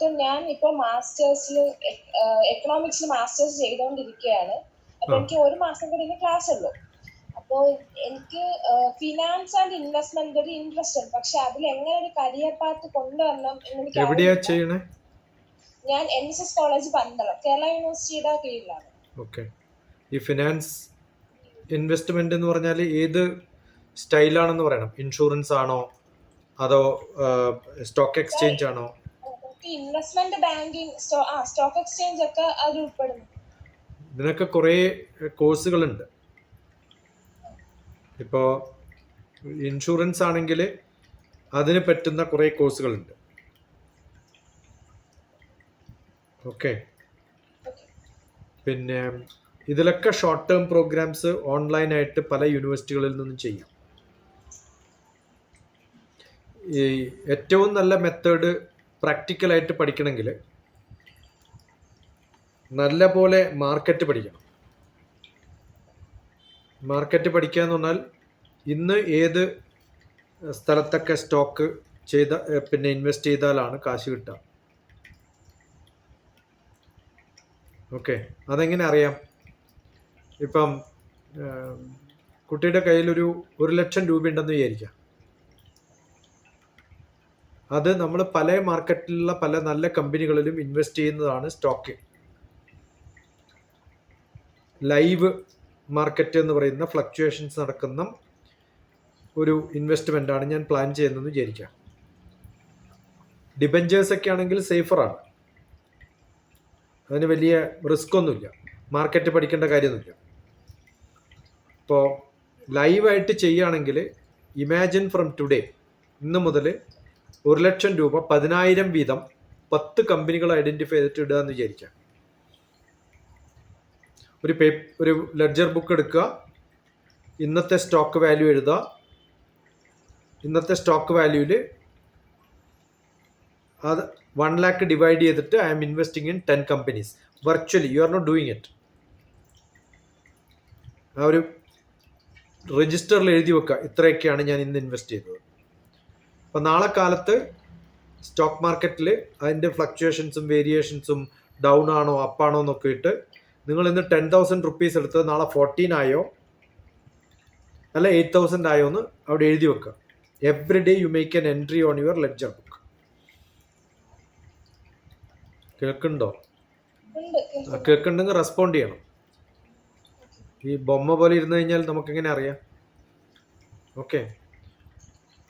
But ഞാൻ ഇപ്പൊ മാസ്റ്റേഴ്സിൽ എക്കണോമിക്സിൽ masters ചെയ്തുകൊണ്ടിരിക്കുകയാണ് അപ്പൊ എനിക്ക് ഒരു മാസം കൂടി ഇനി ക്ലാസ് ഉള്ളൂ. അപ്പോൾ എനിക്ക് ഫിനാൻസ് ആൻഡ് ഇൻവെസ്റ്റ്മെന്റ് ഒരു ഇൻട്രസ്റ്റ് ഉണ്ട്. പക്ഷെ അതിൽ എങ്ങനെ ഒരു കരിയർ പാത്ത് കൊണ്ടുവരണം എന്ന് ഞാൻ N S S college Pandalam Kerala യൂണിവേഴ്സിറ്റിയുടെ കീഴിലാണ്. ഈ ഫിനാൻസ് ഇൻവെസ്റ്റ്മെന്റ് എന്ന് പറഞ്ഞാൽ ഏത് സ്റ്റൈലാണെന്ന് പറയണം? ഇൻഷുറൻസ് ആണോ? അതോ സ്റ്റോക്ക് എക്സ്ചേഞ്ച് ആണോ? ഇൻവെസ്റ്റ്മെന്റ് ബാങ്കിങ് സ്റ്റോക്ക് എക്സ്ചേഞ്ച് ഒക്കെ അതിൽ ഉൾപ്പെടുന്നു. ഇതിനൊക്കെ കുറേ കോഴ്സുകളുണ്ട്. ഇപ്പോ ഇൻഷുറൻസ് ആണെങ്കിൽ അതിന് പറ്റുന്ന കുറേ കോഴ്സുകളുണ്ട്. ഓക്കെ. പിന്നെ ഇതിലൊക്കെ ഷോർട്ട് ടേം പ്രോഗ്രാംസ് ഓൺലൈനായിട്ട് പല യൂണിവേഴ്സിറ്റികളിൽ നിന്നും ചെയ്യാം. ഈ ഏറ്റവും നല്ല മെത്തേഡ് പ്രാക്ടിക്കലായിട്ട് പഠിക്കണമെങ്കിൽ നല്ല പോലെ മാർക്കറ്റ് പഠിക്കണം. മാർക്കറ്റ് പഠിക്കുക എന്ന് പറഞ്ഞാൽ ഇന്ന് ഏത് സ്ഥലത്തൊക്കെ സ്റ്റോക്ക് ചെയ്ത പിന്നെ ഇൻവെസ്റ്റ് ചെയ്താലാണ് കാശ് കിട്ടുക. ഓക്കെ അതെങ്ങനെ അറിയാം? ഇപ്പം കുട്ടിയുടെ കയ്യിലൊരു ഒരു ലക്ഷം രൂപ ഉണ്ടെന്ന് വിചാരിക്കാം. അത് നമ്മൾ പല മാർക്കറ്റിലുള്ള പല നല്ല കമ്പനികളിലും ഇൻവെസ്റ്റ് ചെയ്യുന്നതാണ് സ്റ്റോക്ക്. ലൈവ് മാർക്കറ്റ് എന്ന് പറയുന്ന ഫ്ലക്ച്വേഷൻസ് നടക്കുന്ന ഒരു ഇൻവെസ്റ്റ്മെന്റ് ആണ് ഞാൻ പ്ലാൻ ചെയ്യുന്നതെന്ന് വിചാരിക്കാം ഡിബഞ്ചേഴ്സ് ഒക്കെ ആണെങ്കിൽ സേഫറാണ്. അതിന് വലിയ റിസ്ക് ഒന്നുമില്ല. മാർക്കറ്റ് പഠിക്കേണ്ട കാര്യമൊന്നുമില്ല. ഇപ്പോൾ ലൈവായിട്ട് ചെയ്യുകയാണെങ്കിൽ ഇമാജിൻ ഫ്രം ടുഡേ ഇന്ന് മുതൽ ഒരു ലക്ഷം രൂപ പതിനായിരം വീതം പത്ത് കമ്പനികൾ ഐഡന്റിഫൈ ചെയ്തിട്ട് ഇടുക എന്ന് വിചാരിക്കാം. ഒരു പേ ഒരു ലെഡ്ജർ ബുക്ക് എടുക്കുക. ഇന്നത്തെ സ്റ്റോക്ക് വാല്യൂ എഴുതുക. ഇന്നത്തെ സ്റ്റോക്ക് വാല്യൂവിൽ അത് വൺ ലാക്ക് ഡിവൈഡ് ചെയ്തിട്ട് I'm investing in ten companies virtually you are not doing it ആ ഒരു രജിസ്റ്ററിൽ എഴുതി വെക്കുക. ഇത്രയൊക്കെയാണ് ഞാൻ ഇന്ന് ഇൻവെസ്റ്റ് ചെയ്തത്. അപ്പോൾ നാളെ കാലത്ത് സ്റ്റോക്ക് മാർക്കറ്റിൽ അതിന്റെ ഫ്ലക്ച്വേഷൻസും വേരിയേഷൻസും ഡൗൺ ആണോ അപ്പാണോ എന്നൊക്കെ ഇട്ട് നിങ്ങൾ ഇന്ന് ടെൻ തൗസൻഡ് റുപ്പീസ് എടുത്ത് നാളെ ഫോർട്ടീൻ ആയോ? അല്ല എയ്റ്റ് തൗസൻഡ് ആയോ എന്ന് അവിടെ എഴുതി വെക്കുക. Every day you make an entry on your ledger book കേൾക്കുന്നുണ്ടോ? കേൾക്കുന്നുണ്ടെങ്കിൽ റെസ്പോണ്ട് ചെയ്യണം. ഈ ബൊമ്മ പോലെ ഇരുന്ന് കഴിഞ്ഞാൽ നമുക്കെങ്ങനെ അറിയാം? ഓക്കെ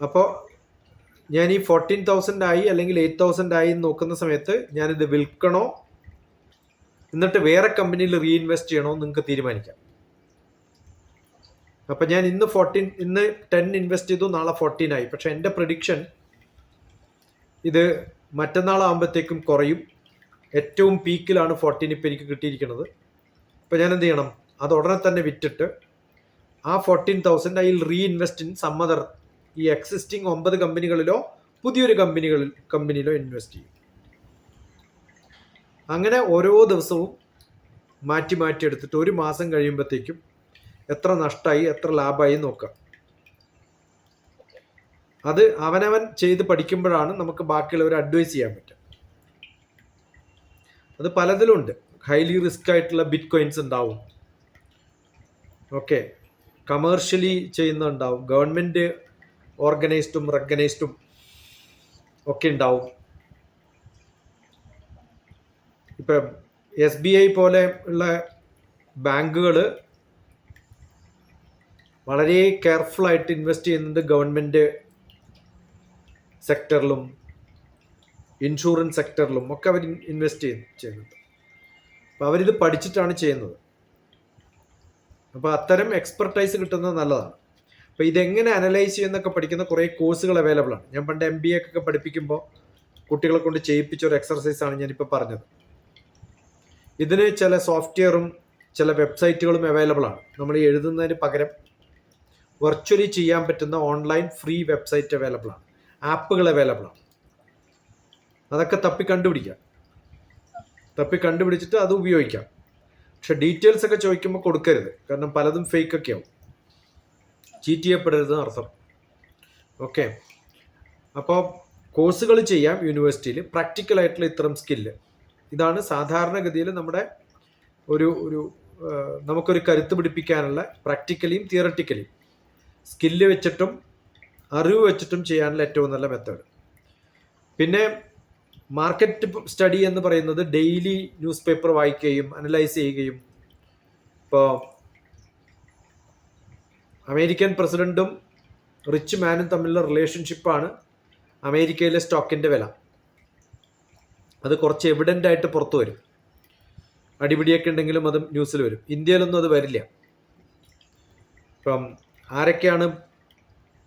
അപ്പോൾ ഞാൻ ഈ ഫോർട്ടീൻ തൗസൻഡ് ആയി അല്ലെങ്കിൽ എയ്റ്റ് തൗസൻഡ് ആയി എന്ന് നോക്കുന്ന സമയത്ത് ഞാനിത് വിൽക്കണോ? എന്നിട്ട് വേറെ കമ്പനിയിൽ റീഇൻവെസ്റ്റ് ചെയ്യണോ നിങ്ങൾക്ക് തീരുമാനിക്കാം. അപ്പം ഞാൻ ഇന്ന് ഫോർട്ടീൻ ഇന്ന് ടെൻ ഇൻവെസ്റ്റ് ചെയ്തു നാളെ ഫോർട്ടീൻ ആയി. പക്ഷെ എന്റെ പ്രഡിക്ഷൻ ഇത് മറ്റന്നാളാകുമ്പോഴത്തേക്കും കുറയും. ഏറ്റവും പീക്കിലാണ് ഫോർട്ടീൻ ഇപ്പം എനിക്ക് കിട്ടിയിരിക്കുന്നത്. അപ്പോൾ ഞാൻ എന്ത് ചെയ്യണം? അത് ഉടനെ തന്നെ വിറ്റിട്ട് ആ ഫോർട്ടീൻ തൗസൻഡ് അതിൽ റീഇൻവെസ്റ്റ് ഇൻ സം അതർ ഈ എക്സിസ്റ്റിംഗ് ഒമ്പത് കമ്പനികളിലോ പുതിയൊരു കമ്പനികളിൽ കമ്പനിയിലോ ഇൻവെസ്റ്റ് ചെയ്യും. അങ്ങനെ ഓരോ ദിവസവും മാറ്റി മാറ്റി എടുത്തിട്ട് ഒരു മാസം കഴിയുമ്പോഴത്തേക്കും എത്ര നഷ്ടമായി എത്ര ലാഭമായി നോക്കാം. അത് അവനവൻ ചെയ്ത് പഠിക്കുമ്പോഴാണ് നമുക്ക് ബാക്കിയുള്ളവരെ അഡ്വൈസ് ചെയ്യാൻ പറ്റുക. അത് പലതിലുണ്ട്. ഹൈലി റിസ്ക് ആയിട്ടുള്ള ബിറ്റ് കോയിൻസ് ഉണ്ടാവും ഓക്കെ കമേഴ്ഷ്യലി ചെയ്യുന്നുണ്ടാവും ഗവൺമെന്റ് ഓർഗനൈസ്ഡും റെക്കഗ്നൈസ്ഡും ഒക്കെ ഉണ്ടാവും. ഇപ്പം എസ് ബി ഐ പോലെ ഉള്ള ബാങ്കുകൾ വളരെ കെയർഫുള്ളായിട്ട് ഇൻവെസ്റ്റ് ചെയ്യുന്നുണ്ട് ഗവൺമെന്റ് സെക്ടറിലും ഇൻഷുറൻസ് സെക്ടറിലും ഒക്കെ അവർ ഇൻവെസ്റ്റ് ചെയ്ത് ചെയ്യുന്നുണ്ട്. അപ്പോൾ അവരിത് പഠിച്ചിട്ടാണ് ചെയ്യുന്നത്. അപ്പോൾ അത്തരം എക്സ്പെർട്ടൈസ് കിട്ടുന്നത് നല്ലതാണ്. അപ്പോൾ ഇതെങ്ങനെ അനലൈസ് ചെയ്യുന്നൊക്കെ പഠിക്കുന്ന കുറേ കോഴ്സുകൾ അവൈലബിൾ ആണ്. ഞാൻ പണ്ട് എം ബി ഒക്കെ പഠിപ്പിക്കുമ്പോൾ കുട്ടികളെ കൊണ്ട് ചെയ്യിപ്പിച്ച ഒരു എക്സർസൈസ് ആണ് ഞാനിപ്പോൾ പറഞ്ഞത്. ഇതിന് ചില സോഫ്റ്റ്വെയറും ചില വെബ്സൈറ്റുകളും അവൈലബിൾ ആണ്. നമ്മൾ എഴുതുന്നതിന് പകരം വെർച്വലി ചെയ്യാൻ പറ്റുന്ന ഓൺലൈൻ ഫ്രീ വെബ്സൈറ്റ് അവൈലബിൾ ആണ്. ആപ്പുകൾ അവൈലബിൾ ആണ്. അതൊക്കെ തപ്പി കണ്ടുപിടിക്കാം. തപ്പി കണ്ടുപിടിച്ചിട്ട് അത് ഉപയോഗിക്കാം. പക്ഷെ ഡീറ്റെയിൽസ് ഒക്കെ ചോദിക്കുമ്പോൾ കൊടുക്കരുത്. കാരണം പലതും ഫേക്ക് ഒക്കെ ആവും. ചീറ്റ് ചെയ്യപ്പെടരുത് അർത്ഥം. ഓക്കെ അപ്പോൾ കോഴ്സുകൾ ചെയ്യാം യൂണിവേഴ്സിറ്റിയിൽ പ്രാക്ടിക്കൽ ആയിട്ടുള്ള ഇത്തരം സ്കില്ല് ഇതാണ് സാധാരണഗതിയിൽ നമ്മുടെ ഒരു ഒരു നമുക്കൊരു കരുത്ത് പിടിപ്പിക്കാനുള്ള പ്രാക്ടിക്കലിയും തിയറട്ടിക്കലിയും സ്കില്ല് വെച്ചിട്ടും അറിവ് വെച്ചിട്ടും ചെയ്യാനുള്ള ഏറ്റവും നല്ല മെത്തേഡ് പിന്നെ മാർക്കറ്റ് സ്റ്റഡി എന്ന് പറയുന്നത് ഡെയിലി ന്യൂസ് പേപ്പർ വായിക്കുകയും അനലൈസ് ചെയ്യുകയും. ഇപ്പോൾ അമേരിക്കൻ പ്രസിഡന്റും റിച്ച് മാനും തമ്മിലുള്ള റിലേഷൻഷിപ്പാണ് അമേരിക്കയിലെ സ്റ്റോക്കിന്റെ വില. അത് കുറച്ച് എവിഡന്റ് ആയിട്ട് പുറത്തു വരും. അടിപിടിയൊക്കെ ഉണ്ടെങ്കിലും അത് ന്യൂസിൽ വരും. ഇന്ത്യയിലൊന്നും അത് വരില്ല. ഇപ്പം ആരൊക്കെയാണ്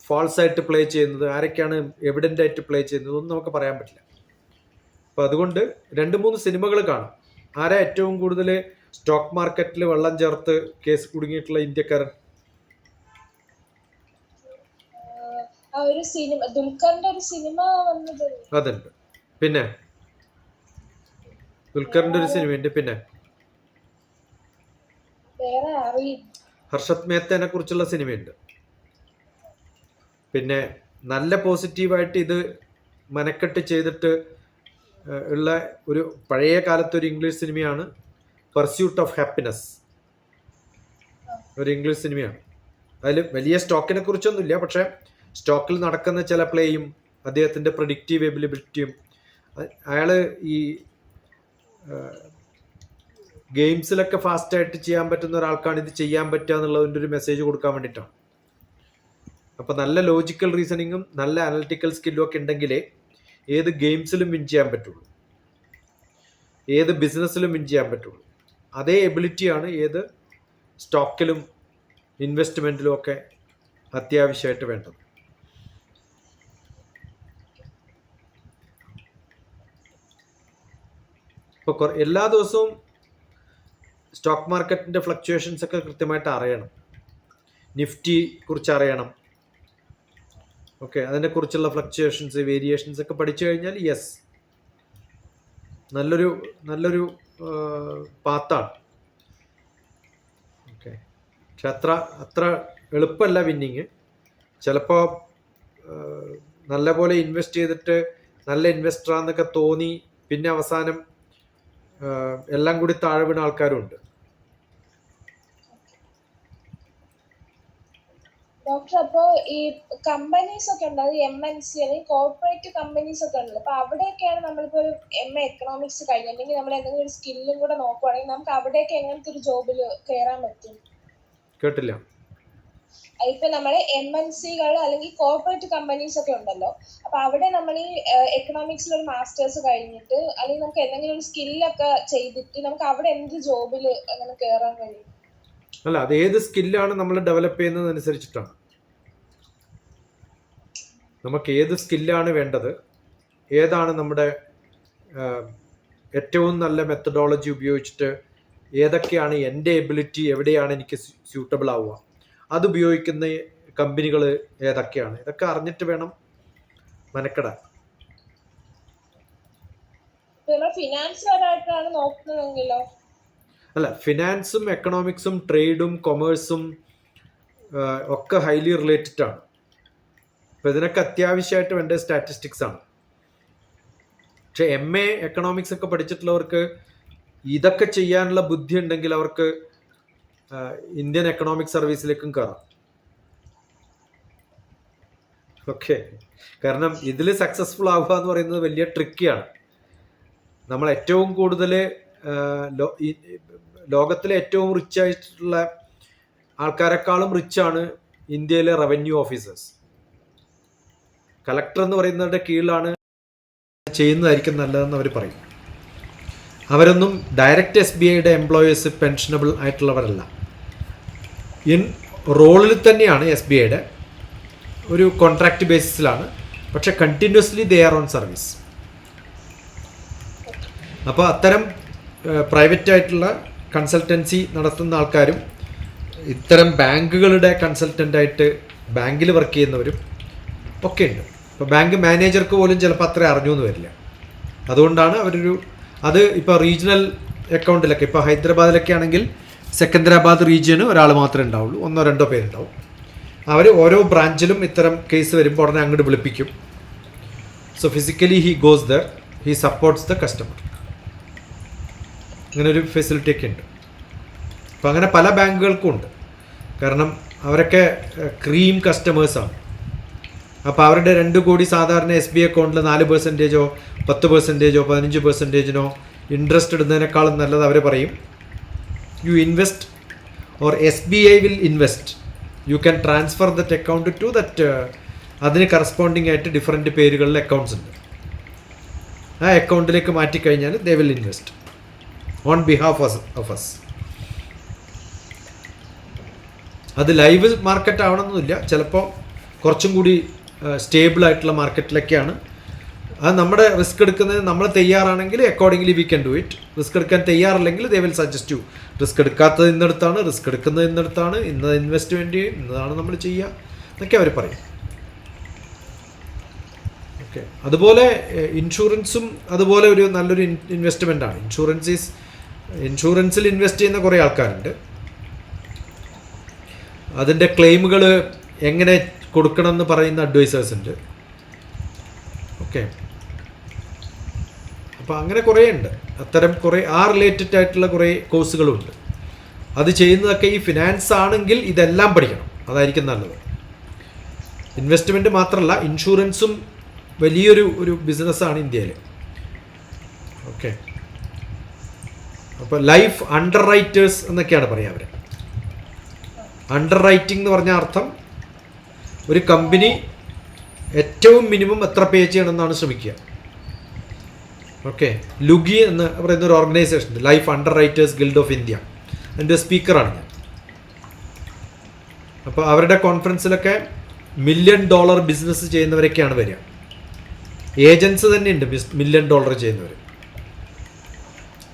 ഫാൾസ് ആയിട്ട് പ്ലേ ചെയ്യുന്നത്? ആരൊക്കെയാണ് എവിഡന്റ് ആയിട്ട് പ്ലേ ചെയ്യുന്നത്? ഒന്നും നമുക്ക് പറയാൻ പറ്റില്ല. അപ്പം അതുകൊണ്ട് രണ്ട് മൂന്ന് സിനിമകൾ കാണും. ആരാ ഏറ്റവും കൂടുതൽ സ്റ്റോക്ക് മാർക്കറ്റിൽ വെള്ളം ചേർത്ത് കേസ് കുടുങ്ങിയിട്ടുള്ള ഇന്ത്യക്കാരൻ ആഹ് ആ ഒരു സിനിമ ദുൽഖറിന്റെ ഒരു സിനിമ വന്നത്. അതുണ്ട്. പിന്നെ? ദുൽഖറിന്റെ ഒരു സിനിമയുണ്ട്. പിന്നെ? വേറെ അറിയില്ല. ഹർഷത് മേത്തേനെ കുറിച്ചുള്ള സിനിമയുണ്ട്. പിന്നെ നല്ല പോസിറ്റീവായിട്ട് ഇത് മനക്കെട്ട് ചെയ്തിട്ട് ഉള്ള ഒരു പഴയ കാലത്തെ ഒരു ഇംഗ്ലീഷ് സിനിമയാണ് പെർസ്യൂട്ട് ഓഫ് ഹാപ്പിനെസ് ഒരു ഇംഗ്ലീഷ് സിനിമയാണ്. അതിൽ വലിയ സ്റ്റോക്കിനെ കുറിച്ചൊന്നുമില്ല. പക്ഷേ സ്റ്റോക്കിൽ നടക്കുന്ന ചില പ്ലേയും അദ്ദേഹത്തിന്റെ പ്രൊഡിക്റ്റീവ് എബിലിബിലിറ്റിയും അയാൾ ഈ ഗെയിംസിലൊക്കെ ഫാസ്റ്റായിട്ട് ചെയ്യാൻ പറ്റുന്ന ഒരാൾക്കാണ് ഇത് ചെയ്യാൻ പറ്റുക എന്നുള്ളതിന്റെ ഒരു മെസ്സേജ് കൊടുക്കാൻ വേണ്ടിയിട്ടാണ്. അപ്പോൾ നല്ല ലോജിക്കൽ റീസണിങ്ങും നല്ല അനലിറ്റിക്കൽ സ്കില്ലും ഒക്കെ ഉണ്ടെങ്കിലേ ഏത് ഗെയിംസിലും വിൻ ചെയ്യാൻ പറ്റുള്ളൂ. ഏത് ബിസിനസ്സിലും വിൻ ചെയ്യാൻ പറ്റുള്ളൂ. അതേ എബിലിറ്റിയാണ് ഏത് സ്റ്റോക്കിലും ഇൻവെസ്റ്റ്മെന്റിലും ഒക്കെ അത്യാവശ്യമായിട്ട് വേണ്ടത്. ഇപ്പോൾ എല്ലാ ദിവസവും സ്റ്റോക്ക് മാർക്കറ്റിന്റെ ഫ്ലക്ച്വേഷൻസ് ഒക്കെ കൃത്യമായിട്ട് അറിയണം. നിഫ്റ്റി കുറിച്ച് അറിയണം. ഓക്കെ അതിനെക്കുറിച്ചുള്ള ഫ്ലക്ച്വേഷൻസ് വേരിയേഷൻസ് ഒക്കെ പഠിച്ചു കഴിഞ്ഞാൽ യെസ് നല്ലൊരു നല്ലൊരു പാത്താണ് ഓക്കെ പക്ഷെ അത്ര അത്ര എളുപ്പമല്ല വിന്നിങ് ചിലപ്പോൾ നല്ലപോലെ ഇൻവെസ്റ്റ് ചെയ്തിട്ട് നല്ല ഇൻവെസ്റ്ററാന്നൊക്കെ തോന്നി പിന്നെ അവസാനം എല്ലാം കൂടി താഴെ വീണ ആൾക്കാരുണ്ട്. ഡോക്ടർ അപ്പോ ഈ കമ്പനീസ് ഒക്കെ ഉണ്ട് അത് എം എൻ സി അല്ലെങ്കിൽ കോർപ്പറേറ്റ് കമ്പനീസ് ഒക്കെ ഉണ്ടല്ലോ അപ്പൊ അവിടെയൊക്കെയാണ് നമ്മളിപ്പോ ഒരു എം എ എക്കണോമിക്സ് കഴിഞ്ഞിട്ടുണ്ടെങ്കിൽ നമ്മൾ എന്തെങ്കിലും ഒരു സ്കില്ലും കൂടെ നോക്കുവാണെങ്കിൽ നമുക്ക് അവിടെയൊക്കെ എങ്ങനത്തെ ഒരു ജോബിൽ കയറാൻ പറ്റും? കേട്ടില്ല. ഇപ്പൊ നമ്മൾ എം എൻ സികൾ അല്ലെങ്കിൽ കോർപ്പറേറ്റ് കമ്പനീസ് ഒക്കെ ഉണ്ടല്ലോ. അപ്പൊ അവിടെ നമ്മൾ ഈ എക്കണോമിക്സിൽ ഒരു മാസ്റ്റേഴ്സ് കഴിഞ്ഞിട്ട് അല്ലെങ്കിൽ നമുക്ക് എന്തെങ്കിലും ഒരു സ്കില്ലൊക്കെ ചെയ്തിട്ട് നമുക്ക് അവിടെ എന്ത് ജോബിൽ അങ്ങനെ കയറാൻ കഴിയും? അല്ല അത് ഏത് സ്കില്ലാണ് നമ്മൾ ഡെവലപ്പ് ചെയ്യുന്നത് അനുസരിച്ചിട്ടാണ് നമുക്ക് ഏത് സ്കില്ലാണ് വേണ്ടത്? ഏതാണ് നമ്മുടെ ഏറ്റവും നല്ല മെത്തഡോളജി ഉപയോഗിച്ചിട്ട് ഏതൊക്കെയാണ് എന്റെ എബിലിറ്റി എവിടെയാണ് എനിക്ക് സ്യൂട്ടബിൾ ആവുക? അത് ഉപയോഗിക്കുന്ന കമ്പനികൾ ഏതൊക്കെയാണ്? ഇതൊക്കെ അറിഞ്ഞിട്ട് വേണം മനക്കെടാൻ. അല്ല ഫിനാൻസും എക്കണോമിക്സും ട്രേഡും കൊമേഴ്സും ഒക്കെ ഹൈലി റിലേറ്റഡ് ആണ്. അപ്പൊ ഇതിനൊക്കെ അത്യാവശ്യമായിട്ട് വേണ്ട സ്റ്റാറ്റിസ്റ്റിക്സ് ആണ്. പക്ഷെ എം എ എക്കണോമിക്സ് ഒക്കെ പഠിച്ചിട്ടുള്ളവർക്ക് ഇതൊക്കെ ചെയ്യാനുള്ള ബുദ്ധി ഉണ്ടെങ്കിൽ അവർക്ക് ഇന്ത്യൻ എക്കണോമിക് സർവീസിലേക്കും കയറാം ഓക്കെ കാരണം ഇതിൽ സക്സസ്ഫുൾ ആവുക എന്ന് പറയുന്നത് വലിയ ട്രിക്കിയാണ് നമ്മൾ ഏറ്റവും കൂടുതൽ ലോകത്തിലെ ഏറ്റവും റിച്ച് ആയിട്ടുള്ള ആൾക്കാരെക്കാളും റിച്ചാണ് ഇന്ത്യയിലെ റവന്യൂ ഓഫീസേഴ്സ് കളക്ടർ എന്ന് പറയുന്നവരുടെ കീഴിലാണ് ചെയ്യുന്നതായിരിക്കും നല്ലതെന്ന് അവർ പറയും. അവരൊന്നും ഡയറക്റ്റ് എസ് ബി ഐയുടെ എംപ്ലോയീസ് പെൻഷനബിൾ ആയിട്ടുള്ളവരല്ല. ഇൻ റോളിൽ തന്നെയാണ് എസ് ബി ഐയുടെ ഒരു കോൺട്രാക്ട് ബേസിസിലാണ് പക്ഷെ continuously they are on service അപ്പോൾ അത്തരം പ്രൈവറ്റ് ആയിട്ടുള്ള കൺസൾട്ടൻസി നടത്തുന്ന ആൾക്കാരും ഇത്തരം ബാങ്കുകളുടെ കൺസൾട്ടന്റായിട്ട് ബാങ്കിൽ വർക്ക് ചെയ്യുന്നവരും ഒക്കെ ഉണ്ട്. ഇപ്പോൾ ബാങ്ക് മാനേജർക്ക് പോലും ചിലപ്പോൾ അത്ര അറിഞ്ഞു എന്ന് വരില്ല. അതുകൊണ്ടാണ് അവരൊരു അത് ഇപ്പോൾ റീജിയണൽ അക്കൗണ്ടിലൊക്കെ ഇപ്പോൾ ഹൈദരാബാദിലൊക്കെ ആണെങ്കിൽ സെക്കന്ദരാബാദ് റീജിയന് ഒരാൾ മാത്രമേ ഉണ്ടാവുള്ളൂ. ഒന്നോ രണ്ടോ പേരുണ്ടാവും. അവർ ഓരോ ബ്രാഞ്ചിലും ഇത്തരം കേസ് വരുമ്പോൾ ഉടനെ അങ്ങോട്ട് വിളിപ്പിക്കും. So physically he goes there he supports the customer അങ്ങനെ ഒരു ഫെസിലിറ്റി ഒക്കെ ഉണ്ട്. അപ്പം അങ്ങനെ പല ബാങ്കുകൾക്കും ഉണ്ട്. കാരണം അവരൊക്കെ ക്രീം കസ്റ്റമേഴ്സാണ് അപ്പോൾ അവരുടെ രണ്ട് കോടി സാധാരണ എസ് ബി അക്കൗണ്ടിൽ നാല് പെർസെന്റേജോ പത്ത് പെർസെന്റേജോ പതിനഞ്ച് പെർസെന്റേജിനോ ഇൻട്രസ്റ്റ് ഇടുന്നതിനേക്കാളും നല്ലത് അവർ പറയും. You invest or S B I will invest you can transfer that account to that അതിന് കറസ്പോണ്ടിങ് ആയിട്ട് ഡിഫറെന്റ് പേരുകളിൽ അക്കൗണ്ട്സ് ഉണ്ട്. ആ അക്കൗണ്ടിലേക്ക് മാറ്റിക്കഴിഞ്ഞാൽ they will invest on behalf of us അത് ലൈവ് മാർക്കറ്റ് ആവണമെന്നില്ല. ചിലപ്പോൾ കുറച്ചും കൂടി സ്റ്റേബിൾ ആയിട്ടുള്ള മാർക്കറ്റിലൊക്കെയാണ് അത് നമ്മുടെ റിസ്ക് എടുക്കുന്നത് നമ്മൾ തയ്യാറാണെങ്കിൽ accordingly we can do it risk എടുക്കാൻ തയ്യാറില്ലെങ്കിൽ they will suggest you risk എടുക്കാത്തത് ഇന്നെടുത്താണ് റിസ്ക് എടുക്കുന്നത് ഇന്നെടുത്താണ് ഇന്ന് ഇൻവെസ്റ്റ്മെന്റ് ഇന്നതാണ് നമ്മൾ ചെയ്യുക. എന്നൊക്കെ അവർ പറയും. ഓക്കെ അതുപോലെ ഇൻഷുറൻസും അതുപോലെ ഒരു നല്ലൊരു ഇൻവെസ്റ്റ്മെന്റ് ആണ്. ഇൻഷുറൻസ് ഈസ് ഇൻഷുറൻസിൽ ഇൻവെസ്റ്റ് ചെയ്യുന്ന കുറേ ആൾക്കാരുണ്ട്. അതിന്റെ ക്ലെയിമുകൾ എങ്ങനെ കൊടുക്കണം എന്ന് പറയുന്ന അഡ്വൈസേഴ്സ് ഉണ്ട്. ഓക്കെ അപ്പോൾ അങ്ങനെ കുറേ ഉണ്ട് അത്തരം കുറേ ആ റിലേറ്റഡ് ആയിട്ടുള്ള കുറേ കോഴ്സുകളുണ്ട് അത് ചെയ്യുന്നതൊക്കെ ഈ ഫിനാൻസ് ആണെങ്കിൽ ഇതെല്ലാം പഠിക്കണം. അതായിരിക്കും നല്ലത്. ഇൻവെസ്റ്റ്മെന്റ് മാത്രമല്ല ഇൻഷുറൻസും വലിയൊരു ഒരു ബിസിനസ്സാണ് ഇന്ത്യയിൽ ഓക്കെ അപ്പോൾ ലൈഫ് അണ്ടർ റൈറ്റേഴ്സ് എന്നൊക്കെയാണ് പറയുക അവർ അണ്ടർ റൈറ്റിംഗ് എന്ന് പറഞ്ഞ അർത്ഥം ഒരു കമ്പനി ഏറ്റവും മിനിമം എത്ര പേ ചെയ്യണമെന്നാണ് ശ്രമിക്കുക. ഓക്കെ. ലുഗി എന്ന് പറയുന്ന ഒരു organisation life underwriters guild of India എന്റെ സ്പീക്കറാണ് ഞാൻ. അപ്പോൾ അവരുടെ കോൺഫറൻസിലൊക്കെ മില്യൺ ഡോളർ ബിസിനസ് ചെയ്യുന്നവരൊക്കെയാണ് വരിക. ഏജൻസ് തന്നെയുണ്ട് മില്യൺ ഡോളർ ചെയ്യുന്നവർ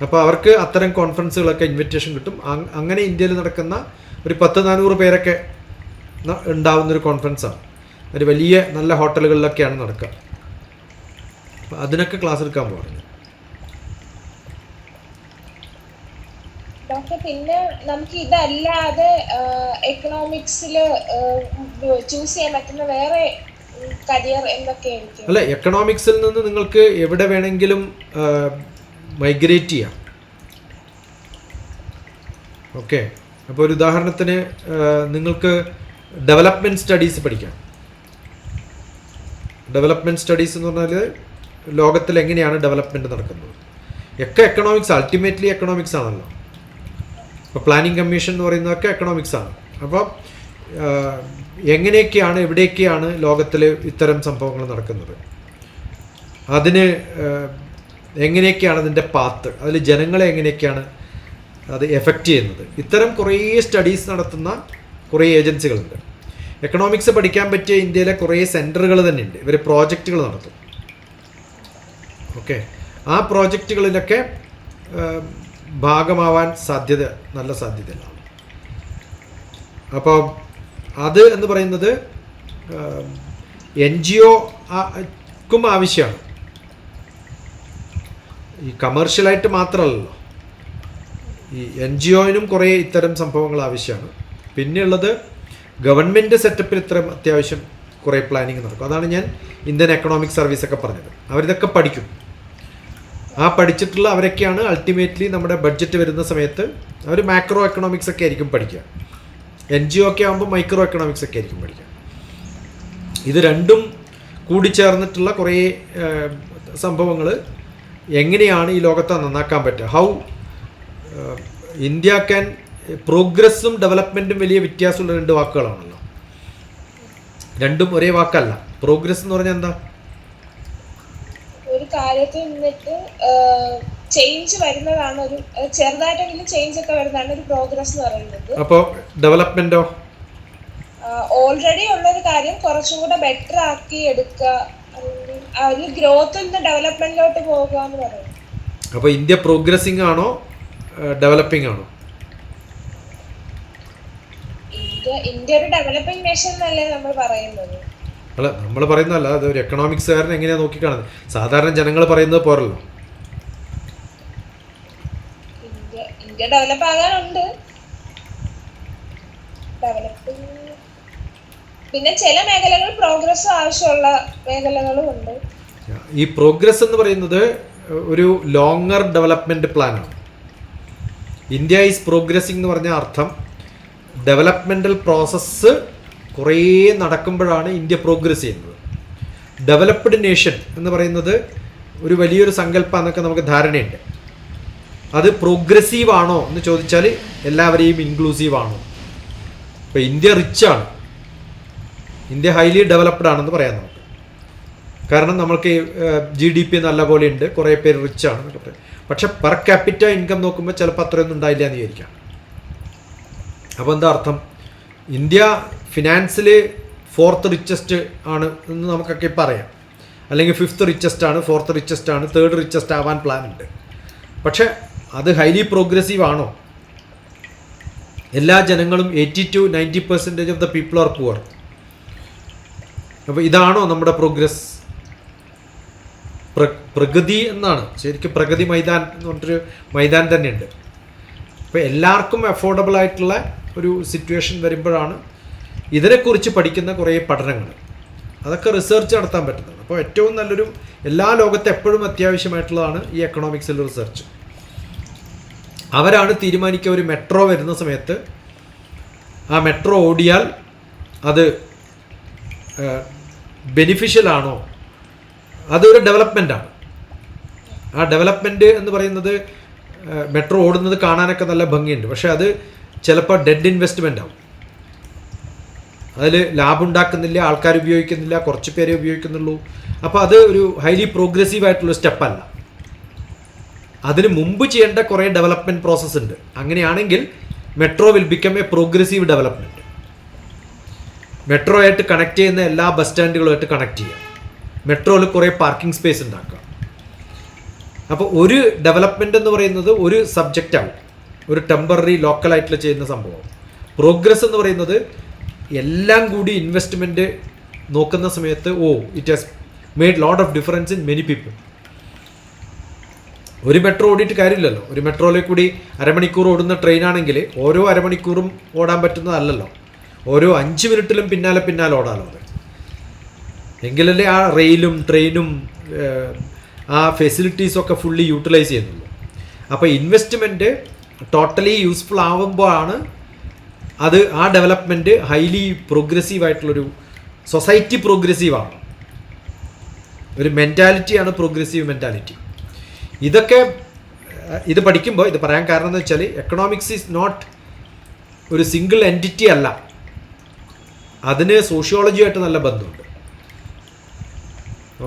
അപ്പോൾ അവർക്ക് അത്തരം കോൺഫറൻസുകളൊക്കെ ഇൻവിറ്റേഷൻ കിട്ടും. അങ്ങനെ ഇന്ത്യയിൽ നടക്കുന്ന ഒരു പത്ത് നാനൂറ് പേരൊക്കെ ഉണ്ടാവുന്നൊരു കോൺഫറൻസാണ് ഒരു വലിയ നല്ല ഹോട്ടലുകളിലൊക്കെയാണ് നടക്കുക. അതിനൊക്കെ ക്ലാസ് എടുക്കാൻ പോകുന്നത് ഡോക്ടർ പിന്നെ നമുക്ക് ഇതല്ലാതെ എക്കണോമിക്സിൽ ചൂസ് ചെയ്യാൻ പറ്റുന്ന വേറെ കരിയർ എന്തൊക്കെയായിരിക്കും? അല്ല എക്കണോമിക്സിൽ നിന്ന് നിങ്ങൾക്ക് എവിടെ വേണമെങ്കിലും മൈഗ്രേറ്റ് ചെയ്യാം. ഓക്കെ. അപ്പോൾ ഒരു ഉദാഹരണത്തിന് നിങ്ങൾക്ക് ഡെവലപ്മെന്റ് സ്റ്റഡീസ് പഠിക്കാം. ഡെവലപ്മെന്റ് സ്റ്റഡീസ് എന്ന് പറഞ്ഞാൽ ലോകത്തിൽ എങ്ങനെയാണ് ഡെവലപ്മെന്റ് നടക്കുന്നത്? ഒക്കെ എക്കണോമിക്സ് അൾട്ടിമേറ്റ്ലി എക്കണോമിക്സ് ആണല്ലോ. ഇപ്പോൾ പ്ലാനിങ് കമ്മീഷൻ എന്ന് പറയുന്നതൊക്കെ എക്കണോമിക്സ് ആണ്. അപ്പോൾ എങ്ങനെയൊക്കെയാണ് എവിടെയൊക്കെയാണ് ലോകത്തിൽ ഇത്തരം സംഭവങ്ങൾ നടക്കുന്നത്? അതിന് എങ്ങനെയൊക്കെയാണ് അതിന്റെ പാത്ത് അതിൽ ജനങ്ങളെ എങ്ങനെയൊക്കെയാണ് അത് എഫക്റ്റ് ചെയ്യുന്നത്? ഇത്തരം കുറേ സ്റ്റഡീസ് നടത്തുന്ന കുറേ ഏജൻസികളുണ്ട് എക്കണോമിക്സ് പഠിക്കാൻ പറ്റിയ ഇന്ത്യയിലെ കുറേ സെന്ററുകൾ തന്നെയുണ്ട്. ഇവർ പ്രോജക്റ്റുകൾ നടത്തും. ഓക്കെ. ആ പ്രോജക്റ്റുകളിലൊക്കെ ഭാഗമാവാൻ സാധ്യത നല്ല സാധ്യതയാണ് അപ്പോൾ അത് എന്ന് പറയുന്നത് എൻ ജി ഒക്കും ആവശ്യമാണ്. ഈ കമേർഷ്യലായിട്ട് മാത്രമല്ലല്ലോ. ഈ എൻ ജി ഒയിനും കുറേ ഇത്തരം സംഭവങ്ങൾ ആവശ്യമാണ്. പിന്നെയുള്ളത് ഗവൺമെന്റ് സെറ്റപ്പിൽ ഇത്തരം അത്യാവശ്യം കുറേ പ്ലാനിങ് നടക്കും. അതാണ് ഞാൻ ഇന്ത്യൻ എക്കണോമിക് സർവീസ് ഒക്കെ പറഞ്ഞത്. അവരിതൊക്കെ പഠിക്കും. ആ പഠിച്ചിട്ടുള്ള അവരൊക്കെയാണ് അൾട്ടിമേറ്റ്ലി നമ്മുടെ ബഡ്ജറ്റ് വരുന്ന സമയത്ത് അവർ മാക്രോ എക്കണോമിക്സ് ഒക്കെ ആയിരിക്കും പഠിക്കുക. എൻ ജി ഒ ഒക്കെ ആകുമ്പോൾ മൈക്രോ എക്കണോമിക്സ് ഒക്കെ ആയിരിക്കും പഠിക്കുക. ഇത് രണ്ടും കൂടിച്ചേർന്നിട്ടുള്ള കുറേ സംഭവങ്ങൾ എങ്ങനെയാണ് ഈ ലോകത്തെ നന്നാക്കാൻ പറ്റുക? ഹൗ ഇന്ത്യ ക്യാൻ പ്രോഗ്രസ്സും ഡെവലപ്മെന്റും വലിയ വ്യത്യാസമുള്ള രണ്ട് വാക്കുകളാണല്ലോ. രണ്ടും ഒരേ വാക്കല്ല. പ്രോഗ്രസ് എന്ന് പറഞ്ഞാൽ എന്താ? കാര്യത്തിൽ നിന്നിട്ട് ചേഞ്ച് വരുന്നതാണ് ഒരു ചെറുതായിട്ടെങ്കിലും ചേഞ്ച് ഒക്കെ വരുന്നതാണ് ഒരു പ്രോഗ്രസ് എന്ന് പറയുന്നത്. അപ്പോൾ ഡെവലപ്മെന്റോ ഓൾറെഡി ഉള്ള ഒരു കാര്യം കുറച്ചും കൂടെ ബെറ്റർ ആക്കി എടുക്കുക. അല്ലെങ്കിൽ ഗ്രോത്ത് ഒരു ഗ്രോത്തിൽ നിന്ന് ഡെവലപ്മെന്റിലോട്ട് പോകുക എന്ന് പറയുന്നത്. അപ്പോൾ ഇന്ത്യ പ്രോഗ്രസിംഗ് ആണോ ഡെവലപ്പിംഗ് ആണോ? ഇന്ത്യ ഇന്ത്യ ഒരു ഡെവലപ്പിംഗ് നേഷൻ എന്നല്ലേ നമ്മൾ പറയുന്നത്. അല്ല നമ്മൾ പറയുന്നതല്ല അത് ഒരു എക്കണോമിക്സുകാരൻ എങ്ങനെയാണ് നോക്കിക്കാണുന്നത് സാധാരണ ജനങ്ങൾ പറയുന്നത് പോരല്ലോ. ഇന്ത്യ ഡെവലപ്പ് ആകാനുണ്ട് ഡെവലപ്പ് പിന്നെ ചില മേഖലകൾ പ്രോഗ്രസ് ആവശ്യമുള്ള മേഖലകളും ഉണ്ട്. ഈ പ്രോഗ്രസ് എന്ന് പറയുന്നത് ഒരു ലോങ്ങർ ഡെവലപ്മെന്റ് പ്ലാനാണ് ഇന്ത്യ ഈസ് പ്രോഗ്രസിംഗ് എന്ന് പറഞ്ഞ അർത്ഥം ഡെവലപ്മെന്റൽ പ്രോസസ്സ് കുറേ നടക്കുമ്പോഴാണ് ഇന്ത്യ പ്രോഗ്രസ് ചെയ്യുന്നത്. ഡെവലപ്ഡ് നേഷൻ എന്ന് പറയുന്നത് ഒരു വലിയൊരു സങ്കല്പം എന്നൊക്കെ നമുക്ക് ധാരണയുണ്ട്. അത് പ്രോഗ്രസീവ് ആണോ എന്ന് ചോദിച്ചാൽ എല്ലാവരെയും ഇൻക്ലൂസീവ് ആണോ? ഇപ്പോൾ ഇന്ത്യ റിച്ചാണ് ഇന്ത്യ ഹൈലി ഡെവലപ്ഡ് ആണെന്ന് പറയാം നമുക്ക്. കാരണം നമ്മൾക്ക് ജി ഡി പി നല്ല പോലെ ഉണ്ട് കുറേ പേര് റിച്ച് ആണ് എന്നൊക്കെ പക്ഷെ പെർ ക്യാപിറ്റ ഇൻകം നോക്കുമ്പോൾ ചിലപ്പോൾ അത്രയൊന്നും ഉണ്ടായില്ല എന്ന് വിചാരിക്കാം. അപ്പോൾ എന്താ അർത്ഥം? ഇന്ത്യ ഫിനാൻസിൽ ഫോർത്ത് റിച്ചസ്റ്റ് ആണ് എന്ന് നമുക്കൊക്കെ പറയാം. അല്ലെങ്കിൽ ഫിഫ്ത്ത് റിച്ചസ്റ്റ് ആണ് ഫോർത്ത് റിച്ചസ്റ്റ് ആണ് തേർഡ് റിച്ചസ്റ്റ് ആവാൻ പ്ലാൻ ഉണ്ട്. പക്ഷെ അത് ഹൈലി പ്രോഗ്രസീവ് ആണോ? എല്ലാ ജനങ്ങളും eighty two ninety percentage of the people are poor അപ്പോൾ ഇതാണോ നമ്മുടെ പ്രോഗ്രസ് പ്ര പ്രഗതി എന്നാണ്. ശരിക്കും പ്രഗതി മൈതാൻ എന്ന് പറഞ്ഞിട്ടൊരു മൈതാൻ തന്നെയുണ്ട്. അപ്പോൾ എല്ലാവർക്കും അഫോർഡബിൾ ആയിട്ടുള്ള ഒരു സിറ്റുവേഷൻ വരുമ്പോഴാണ് ഇതിനെക്കുറിച്ച് പഠിക്കുന്ന കുറേ പഠനങ്ങൾ. അതൊക്കെ റിസർച്ച് നടത്താൻ പറ്റുന്നതാണ്. അപ്പോൾ ഏറ്റവും നല്ലൊരു എല്ലാ ലോകത്തെ എപ്പോഴും അത്യാവശ്യമായിട്ടുള്ളതാണ് ഈ എക്കണോമിക്സിൽ റിസർച്ച് അവരാണ് തീരുമാനിക്കുക ഒരു മെട്രോ വരുന്ന സമയത്ത് ആ മെട്രോ ഓടിയാൽ അത് ബെനിഫിഷ്യൽ ആണോ? അതൊരു ഡെവലപ്മെന്റാണ് ആ ഡെവലപ്മെന്റ് എന്ന് പറയുന്നത് മെട്രോ ഓടുന്നത് കാണാനൊക്കെ നല്ല ഭംഗിയുണ്ട്. പക്ഷേ അത് ചിലപ്പോൾ ഡെഡ് ഇൻവെസ്റ്റ്മെന്റ് ആവും. അതിൽ ലാഭം ഉണ്ടാക്കുന്നില്ല ആൾക്കാർ ഉപയോഗിക്കുന്നില്ല കുറച്ച് പേരെ ഉപയോഗിക്കുന്നുള്ളൂ. അപ്പോൾ അത് ഒരു ഹൈലി പ്രോഗ്രസീവ് ആയിട്ടുള്ള സ്റ്റെപ്പല്ല അതിന് മുമ്പ് ചെയ്യേണ്ട കുറേ ഡെവലപ്മെന്റ് പ്രോസസ്സ് ഉണ്ട്. അങ്ങനെയാണെങ്കിൽ metro will become a progressive development metro ആയിട്ട് കണക്ട് ചെയ്യുന്ന എല്ലാ ബസ് സ്റ്റാൻഡുകളുമായിട്ട് കണക്ട് ചെയ്യുക. മെട്രോയിൽ കുറേ പാർക്കിംഗ് സ്പേസ് ഉണ്ടാക്കുക. അപ്പോൾ ഒരു ഡെവലപ്മെന്റ് എന്ന് പറയുന്നത് ഒരു സബ്ജക്റ്റ് ആവും. ഒരു ടെമ്പററി ലോക്കലായിട്ടുള്ള ചെയ്യുന്ന സംഭവം. പ്രോഗ്രസ് എന്ന് പറയുന്നത് എല്ലാം കൂടി ഇൻവെസ്റ്റ്മെന്റ് നോക്കുന്ന സമയത്ത് ഓ it has made lot of difference in many people ഒരു മെട്രോ ഓടിയിട്ട് കാര്യമില്ലല്ലോ. ഒരു മെട്രോയിൽ കൂടി അരമണിക്കൂർ ഓടുന്ന ട്രെയിനാണെങ്കിൽ ഓരോ അരമണിക്കൂറും ഓടാൻ പറ്റുന്നതല്ലല്ലോ. ഓരോ അഞ്ച് മിനിറ്റിലും പിന്നാലെ പിന്നാലെ ഓടാലോ അത്. എങ്കിലല്ലേ ആ റെയിലും ട്രെയിനും ആ ഫെസിലിറ്റീസൊക്കെ ഫുള്ളി യൂട്ടിലൈസ് ചെയ്യുന്നുള്ളൂ. അപ്പോൾ ഇൻവെസ്റ്റ്മെന്റ് ടോട്ടലി യൂസ്ഫുൾ ആവുമ്പോഴാണ് അത് ആ ഡെവലപ്മെന്റ് ഹൈലി പ്രോഗ്രസീവ് ആയിട്ടുള്ളൊരു സൊസൈറ്റി പ്രോഗ്രസീവാണ് ഒരു മെന്റാലിറ്റിയാണ് പ്രോഗ്രസീവ് മെന്റാലിറ്റി ഇതൊക്കെ ഇത് പഠിക്കുമ്പോൾ ഇത് പറയാൻ കാരണം എന്ന് വെച്ചാൽ എക്കണോമിക്സ് ഈസ് നോട്ട് ഒരു സിംഗിൾ എന്റിറ്റി അല്ല. അതിന് സോഷ്യോളജിയായിട്ട് നല്ല ബന്ധമുണ്ട്.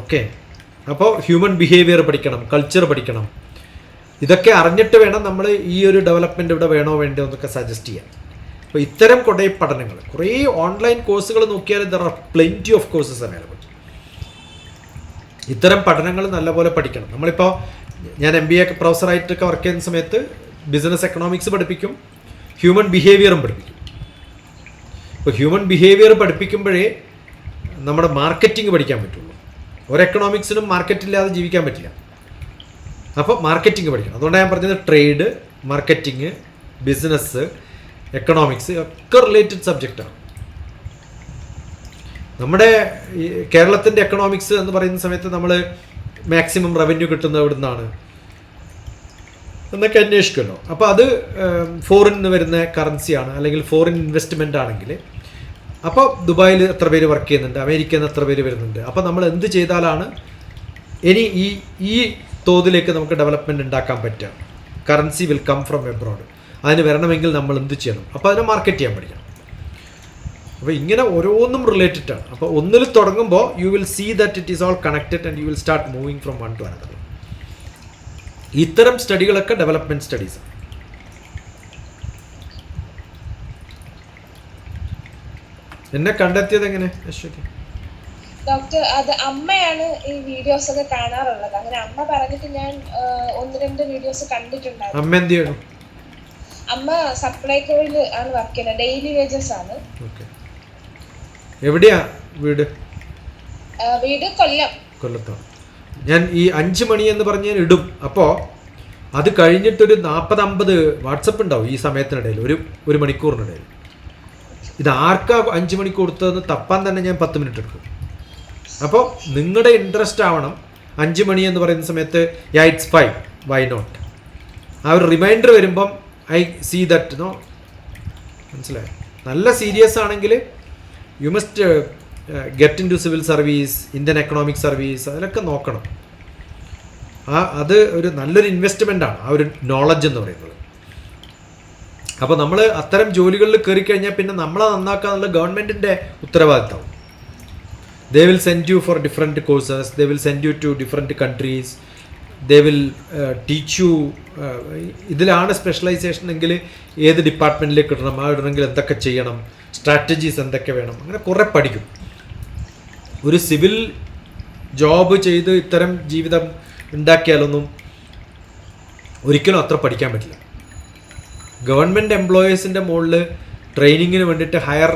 ഓക്കെ? അപ്പോൾ ഹ്യൂമൻ ബിഹേവിയർ പഠിക്കണം കൾച്ചർ പഠിക്കണം. ഇതൊക്കെ അറിഞ്ഞിട്ട് വേണം നമ്മൾ ഈ ഒരു ഡെവലപ്മെന്റ് ഇവിടെ വേണോ വേണ്ടോ എന്നൊക്കെ സജസ്റ്റ് ചെയ്യാൻ. അപ്പോൾ ഇത്തരം കുറേ പഠനങ്ങൾ കുറേ ഓൺലൈൻ കോഴ്സുകൾ നോക്കിയാൽ there are plenty of courses available ഇത്തരം പഠനങ്ങൾ നല്ലപോലെ പഠിക്കണം. നമ്മളിപ്പോൾ ഞാൻ എം ബി എ പ്രൊഫസറായിട്ടൊക്കെ വർക്ക് ചെയ്യുന്ന സമയത്ത് ബിസിനസ് എക്കണോമിക്സ് പഠിപ്പിക്കും ഹ്യൂമൻ ബിഹേവിയറും പഠിപ്പിക്കും. ഇപ്പോൾ ഹ്യൂമൻ ബിഹേവിയർ പഠിപ്പിക്കുമ്പോഴേ നമ്മുടെ മാർക്കറ്റിംഗ് പഠിക്കാൻ പറ്റുള്ളൂ. ഒരു എക്കണോമിക്സിനും മാർക്കറ്റില്ലാതെ ജീവിക്കാൻ പറ്റില്ല. അപ്പോൾ മാർക്കറ്റിംഗ് പഠിക്കണം. അതുകൊണ്ടാണ് ഞാൻ പറഞ്ഞത് ട്രേഡ് മാർക്കറ്റിംഗ് ബിസിനസ് എക്കണോമിക്സ് ഒക്കെ റിലേറ്റഡ് സബ്ജക്റ്റാണ് നമ്മുടെ കേരളത്തിന്റെ എക്കണോമിക്സ് എന്ന് പറയുന്ന സമയത്ത് നമ്മൾ മാക്സിമം റവന്യൂ കിട്ടുന്നത് എവിടെ നിന്നാണ് എന്നൊക്കെ അന്വേഷിക്കുമല്ലോ. അപ്പോൾ അത് ഫോറിൻ നിന്ന് വരുന്ന കറൻസിയാണ് അല്ലെങ്കിൽ ഫോറിൻ ഇൻവെസ്റ്റ്മെന്റ് ആണെങ്കിൽ. അപ്പോൾ ദുബായിൽ എത്ര പേര് വർക്ക് ചെയ്യുന്നുണ്ട് അമേരിക്കയിൽ നിന്ന് എത്ര പേര് വരുന്നുണ്ട്. അപ്പോൾ നമ്മൾ എന്ത് ചെയ്താലാണ് ഇനി ഈ ഈ തോതിലേക്ക് നമുക്ക് ഡെവലപ്മെന്റ് ഉണ്ടാക്കാൻ പറ്റുക. Currency will come from abroad അതിന് വരണമെങ്കിൽ നമ്മൾ എന്ത് ചെയ്യണം? അപ്പോൾ അതിനെ മാർക്കറ്റ് ചെയ്യാൻ പഠിക്കണം. അപ്പോൾ ഇങ്ങനെ ഓരോന്നും റിലേറ്റഡ് ആണ്. അപ്പോൾ ഒന്നിൽ തുടങ്ങുമ്പോൾ you will see that it is all connected and you will start moving from one to another ഇത്തരം സ്റ്റഡികളൊക്കെ ഡെവലപ്മെന്റ് സ്റ്റഡീസ് എന്നെ കണ്ടെത്തിയത് എങ്ങനെ അശ്വതി? ഡോക്ടർ അത് അമ്മയാണ് ഈ വീഡിയോസ് ഒക്കെ കാണാറുള്ളത്. അങ്ങനെ അമ്മ പറഞ്ഞിട്ട് ഞാൻ ഒന്ന് രണ്ട് വീഡിയോസ് കണ്ടിട്ടുണ്ടായിരുന്നു. അമ്മ എന്ത് ചെയ്യണം അമ്മ സപ്ലൈകോയിൽ ആണ് വർക്ക് ചെയ്യുന്നത്. ഡെയിലി വേജസ് ആണ്. എവിടെയാ വീട്? വീട് കൊല്ലം. കൊല്ലത്താണ് ഞാൻ ഈ അഞ്ച് മണി എന്ന് പറഞ്ഞ് ഞാൻ ഇടും. അപ്പോൾ അത് കഴിഞ്ഞിട്ടൊരു നാൽപ്പത് അമ്പത് വാട്സപ്പ് ഉണ്ടാവും ഈ സമയത്തിനിടയിൽ ഒരു ഒരു മണിക്കൂറിനിടയിൽ. ഇത് ആർക്കാ അഞ്ച് മണി കൊടുത്തതെന്ന് തപ്പാൻ തന്നെ ഞാൻ പത്ത് മിനിറ്റ് എടുക്കും. അപ്പോൾ നിങ്ങളുടെ ഇൻട്രസ്റ്റ് ആവണം അഞ്ച് മണി എന്ന് പറയുന്ന സമയത്ത് yeah it's five Y not ആ ഒരു റിമൈൻഡർ വരുമ്പം ഐ സീ ദറ്റ് നോ? മനസ്സിലായോ? നല്ല സീരിയസ് ആണെങ്കിൽ you must get into civil service Indian economic service അതിലൊക്കെ നോക്കണം. ആ അത് ഒരു നല്ലൊരു ഇൻവെസ്റ്റ്മെന്റ് ആണ് ആ ഒരു നോളജ് എന്ന് പറയുന്നത്. അപ്പോൾ നമ്മൾ അത്തരം ജോലികളിൽ കയറി കഴിഞ്ഞാൽ പിന്നെ നമ്മളെ നന്നാക്കുക എന്നുള്ള ഗവൺമെന്റിന്റെ ഉത്തരവാദിത്തം. They will send you for different courses they will send you to different countries they will teach you ഇതിലാണ് സ്പെഷ്യലൈസേഷൻ എങ്കിൽ ഏത് ഡിപ്പാർട്ട്മെന്റിലേക്ക് ഇടണം ആ ഇടണമെങ്കിൽ എന്തൊക്കെ ചെയ്യണം സ്ട്രാറ്റജീസ് എന്തൊക്കെ വേണം അങ്ങനെ കുറേ പഠിക്കും. ഒരു സിവിൽ ജോബ് ചെയ്ത് ഇത്തരം ജീവിതം ഉണ്ടാക്കിയാലൊന്നും ഒരിക്കലും അത്ര പഠിക്കാൻ പറ്റില്ല. ഗവൺമെന്റ് എംപ്ലോയീസിന്റെ മുകളിൽ ട്രെയിനിങ്ങിന് വേണ്ടിയിട്ട് ഹയർ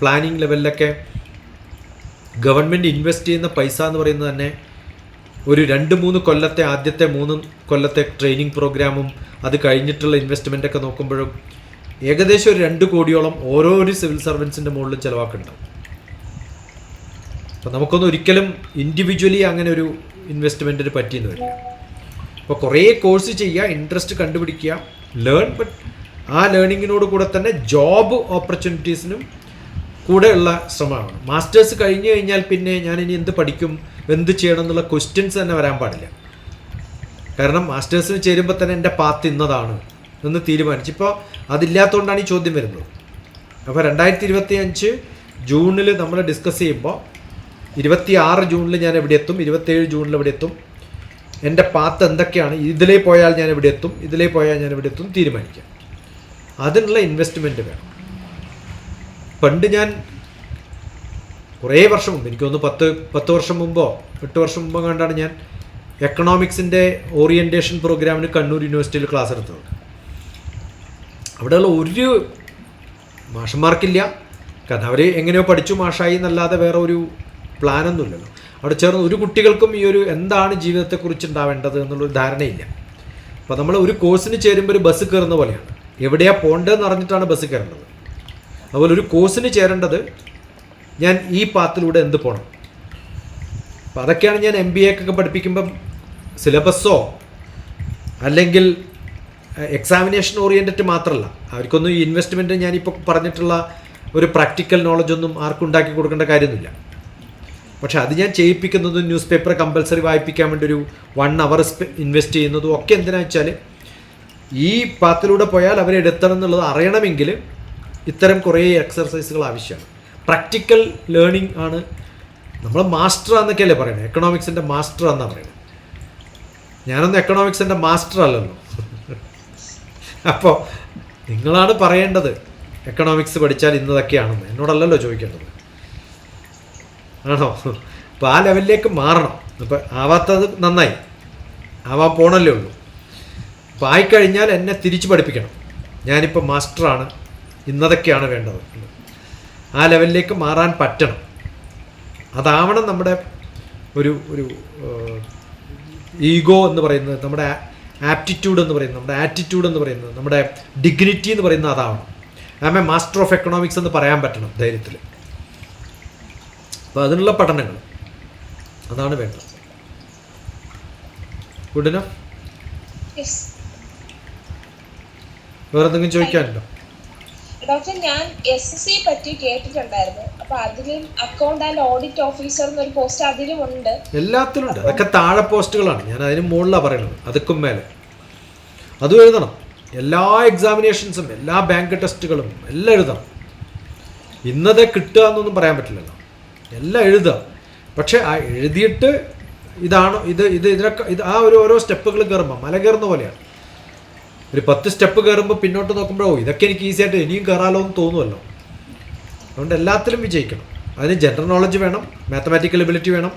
പ്ലാനിങ് ലെവലിലൊക്കെ ഗവൺമെന്റ് ഇൻവെസ്റ്റ് ചെയ്യുന്ന പൈസ എന്ന് പറയുന്നത് തന്നെ ഒരു രണ്ട് മൂന്ന് കൊല്ലത്തെ ആദ്യത്തെ മൂന്ന് കൊല്ലത്തെ ട്രെയിനിങ് പ്രോഗ്രാമും അത് കഴിഞ്ഞിട്ടുള്ള ഇൻവെസ്റ്റ്മെന്റ് ഒക്കെ നോക്കുമ്പോഴും ഏകദേശം ഒരു രണ്ട് കോടിയോളം ഓരോ ഒരു സിവിൽ സർവൻസിന്റെ മുകളിൽ ചിലവാക്കുന്നുണ്ടാവും അപ്പോൾ നമുക്കൊന്നും ഒരിക്കലും ഇൻഡിവിജ്വലി അങ്ങനെ ഒരു ഇൻവെസ്റ്റ്മെന്റിന് പറ്റിയെന്ന് വരില്ല. അപ്പോൾ കുറേ കോഴ്സ് ചെയ്യുക ഇൻട്രസ്റ്റ് കണ്ടുപിടിക്കുക ലേൺ ബട്ട് ആ ലേണിങ്ങിനോട് കൂടെ തന്നെ ജോബ് ഓപ്പർച്യൂണിറ്റീസിനും കൂടെയുള്ള ശ്രമമാണ്. മാസ്റ്റേഴ്സ് കഴിഞ്ഞു കഴിഞ്ഞാൽ പിന്നെ ഞാൻ ഇനി എന്ത് പഠിക്കും എന്ത് ചെയ്യണം എന്നുള്ള ക്വസ്റ്റ്യൻസ് തന്നെ വരാൻ പാടില്ല. കാരണം മാസ്റ്റേഴ്സിന് ചേരുമ്പോൾ തന്നെ എന്റെ പാത്ത് ഇന്നതാണ് എന്ന് തീരുമാനിച്ചു. ഇപ്പോൾ അതില്ലാത്തതുകൊണ്ടാണ് ഈ ചോദ്യം വരുന്നത്. അപ്പോൾ രണ്ടായിരത്തി ഇരുപത്തി അഞ്ച് ജൂണിൽ നമ്മൾ ഡിസ്കസ് ചെയ്യുമ്പോൾ ഇരുപത്തി ആറ് ജൂണിൽ ഞാൻ എവിടെ എത്തും ഇരുപത്തേഴ് ജൂണിൽ എവിടെ എത്തും എന്റെ പാത്ത് എന്തൊക്കെയാണ് ഇതിലേ പോയാൽ ഞാൻ എവിടെ എത്തും ഇതിലേ പോയാൽ ഞാൻ എവിടെ എത്തും തീരുമാനിക്കാം. അതിനുള്ള ഇൻവെസ്റ്റ്മെന്റ് വേണം. പണ്ട് ഞാൻ കുറേ വർഷം മുമ്പ് എനിക്ക് തോന്നുന്നു പത്ത് പത്ത് വർഷം മുമ്പോ എട്ട് വർഷം മുമ്പോ കണ്ടാണ് ഞാൻ എക്കണോമിക്സിന്റെ ഓറിയന്റേഷൻ പ്രോഗ്രാമിന് കണ്ണൂർ യൂണിവേഴ്സിറ്റിയിൽ ക്ലാസ് എടുത്തത്. അവിടെയുള്ള ഒരു മാഷന്മാർക്കില്ല. കാരണം അവർ എങ്ങനെയോ പഠിച്ചു മാഷായി എന്നല്ലാതെ വേറെ ഒരു പ്ലാനൊന്നുമില്ലല്ലോ. അവിടെ ചേർന്ന് ഒരു കുട്ടികൾക്കും ഈ ഒരു എന്താണ് ജീവിതത്തെക്കുറിച്ച് ഉണ്ടാവേണ്ടത് എന്നുള്ളൊരു ധാരണയില്ല. അപ്പോൾ നമ്മൾ ഒരു കോഴ്സിന് ചേരുമ്പോൾ ഒരു ബസ് കയറുന്ന പോലെയാണ്. എവിടെയാണ് പോകേണ്ടതെന്ന് അറിഞ്ഞിട്ടാണ് ബസ് കയറേണ്ടത് അതുപോലെ ഒരു കോഴ്സിന് ചേരേണ്ടത് ഞാൻ ഈ പാത്തിലൂടെ എന്ത് പോകണം അപ്പം അതൊക്കെയാണ് ഞാൻ എം ബി എക്കൊക്കെ പഠിപ്പിക്കുമ്പം സിലബസോ അല്ലെങ്കിൽ എക്സാമിനേഷൻ ഓറിയന്റഡ് മാത്രമല്ല അവർക്കൊന്നും ഈ ഇൻവെസ്റ്റ്മെന്റ് ഞാനിപ്പോൾ പറഞ്ഞിട്ടുള്ള ഒരു പ്രാക്ടിക്കൽ നോളജൊന്നും ആർക്കും ഉണ്ടാക്കി കൊടുക്കേണ്ട കാര്യമൊന്നുമില്ല. പക്ഷെ അത് ഞാൻ ചെയ്യിപ്പിക്കുന്നത് ന്യൂസ് പേപ്പർ കമ്പൽസറി വായിപ്പിക്കാൻ വേണ്ടി ഒരു വൺ അവർ ഇൻവെസ്റ്റ് ചെയ്യുന്നതും ഒക്കെ എന്തിനാ വെച്ചാൽ ഈ പാത്തിലൂടെ പോയാൽ അവരെടുത്തണം എന്നുള്ളത് അറിയണമെങ്കിൽ ഇത്തരം കുറേ എക്സർസൈസുകൾ ആവശ്യമാണ്. പ്രാക്ടിക്കൽ ലേണിംഗ് ആണ് നമ്മൾ മാസ്റ്റർ എന്നൊക്കെയല്ലേ പറയുന്നത്. എക്കണോമിക്സിന്റെ മാസ്റ്റർ എന്നാണ് പറയുന്നത്. ഞാനൊന്നും എക്കണോമിക്സിന്റെ മാസ്റ്റർ അല്ലല്ലോ. അപ്പോൾ നിങ്ങളാണ് പറയേണ്ടത് എക്കണോമിക്സ് പഠിച്ചാൽ ഇന്നതൊക്കെയാണെന്ന്. എന്നോടല്ലല്ലോ ചോദിക്കേണ്ടത്. ആണോ? അപ്പോൾ ആ ലെവലിലേക്ക് മാറണം. അപ്പോൾ ആവാത്തത് നന്നായി. ആവാൻ പോണല്ലേ ഉള്ളൂ. അപ്പോൾ ആയിക്കഴിഞ്ഞാൽ എന്നെ തിരിച്ചു പഠിപ്പിക്കണം. ഞാനിപ്പോൾ മാസ്റ്ററാണ് ഇന്നതൊക്കെയാണ് വേണ്ടത്. ആ ലെവലിലേക്ക് മാറാൻ പറ്റണം. അതാവണം നമ്മുടെ ഒരു ഒരു ഈഗോ എന്ന് പറയുന്നത് നമ്മുടെ ആപ്റ്റിറ്റ്യൂഡ് എന്ന് പറയുന്നത് നമ്മുടെ ആറ്റിറ്റ്യൂഡ് എന്ന് പറയുന്നത് നമ്മുടെ ഡിഗ്നിറ്റി എന്ന് പറയുന്നത് അതാവണം. Am a master of economics എന്ന് പറയാൻ പറ്റണം ധൈര്യത്തിൽ അപ്പോൾ അതിനുള്ള പഠനങ്ങൾ അതാണ് വേണ്ടത്. ഗുഡ് ഇനഫ് യെസ് വേറെ എന്തെങ്കിലും ചോദിക്കാനുണ്ടോ? ഡോക്ടർ ഞാൻ എസ് എസ് സി പറ്റി കേട്ടിട്ടുണ്ടായിരുന്നു. അപ്പൊ അതിലും അക്കൗണ്ട് ആൻഡ് ഓഡിറ്റ് ഓഫീസർ എന്നൊരു പോസ്റ്റ് അതിലും ഉണ്ട്. എല്ലാത്തിലും ഉണ്ട്. അതൊക്കെ താഴെ പോസ്റ്റുകളാണ്. ഞാൻ അതിന് മുകളിലാണ് പറയുന്നത്. അതുക്കും മേലെ. അതും എഴുതണം. എല്ലാ എക്സാമിനേഷൻസും എല്ലാ ബാങ്ക് ടെസ്റ്റുകളും എല്ലാം എഴുതണം. ഇന്നതെ കിട്ടുക എന്നൊന്നും പറയാൻ പറ്റില്ലല്ലോ. എല്ലാം എഴുതുക. പക്ഷെ ആ എഴുതിയിട്ട് ഇതാണ് ഇത് ഇത് ഇതിനൊക്കെ ഇത് ആ ഒരു ഓരോ സ്റ്റെപ്പുകൾ കയറുമ്പോൾ മല കയറുന്ന പോലെയാണ്. ഒരു പത്ത് സ്റ്റെപ്പ് കയറുമ്പോൾ പിന്നോട്ട് നോക്കുമ്പോഴോ ഇതൊക്കെ എനിക്ക് ഈസി ആയിട്ട് ഇനിയും കയറാലോ എന്ന് തോന്നുമല്ലോ അതുകൊണ്ട് എല്ലാത്തിലും വിജയിക്കണം. അതിന് ജനറൽ നോളജ് വേണം മാത്തമാറ്റിക്കൽ എബിലിറ്റി വേണം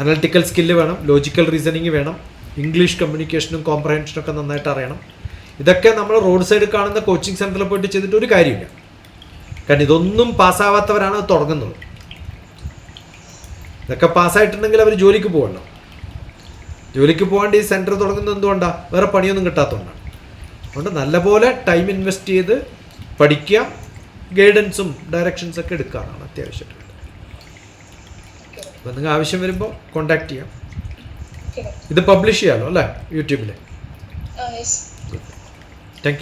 അനലിറ്റിക്കൽ സ്കില്ല് വേണം ലോജിക്കൽ റീസണിങ് വേണം ഇംഗ്ലീഷ് കമ്മ്യൂണിക്കേഷനും കോംപ്രഹെൻഷനും ഒക്കെ നന്നായിട്ട് അറിയണം. ഇതൊക്കെ നമ്മൾ റോഡ് സൈഡ് കാണുന്ന കോച്ചിങ് സെന്ററിൽ പോയിട്ട് ചെയ്തിട്ട് ഒരു കാര്യമില്ല. കാരണം ഇതൊന്നും പാസ്സാവാത്തവരാണ് തുടങ്ങുന്നത്. ഇതൊക്കെ പാസ്സായിട്ടുണ്ടെങ്കിൽ അവർ ജോലിക്ക് പോകണം ജോലിക്ക് പോകാണ്ട് ഈ സെന്റർ തുടങ്ങുന്നത് എന്തുകൊണ്ടാണ് വേറെ പണിയൊന്നും കിട്ടാത്തതുകൊണ്ടാണ്. അതുകൊണ്ട് നല്ലപോലെ ടൈം ഇൻവെസ്റ്റ് ചെയ്ത് പഠിക്കുക ഗൈഡൻസും ഡയറക്ഷൻസ് ഒക്കെ എടുക്കാനാണ് അത്യാവശ്യമായിട്ട് അപ്പം നിങ്ങൾ ആവശ്യം വരുമ്പോൾ കോണ്ടാക്ട് ചെയ്യാം. ഇത് പബ്ലിഷ് ചെയ്യാമല്ലോ അല്ലേ? യൂട്യൂബിൽ താങ്ക് യു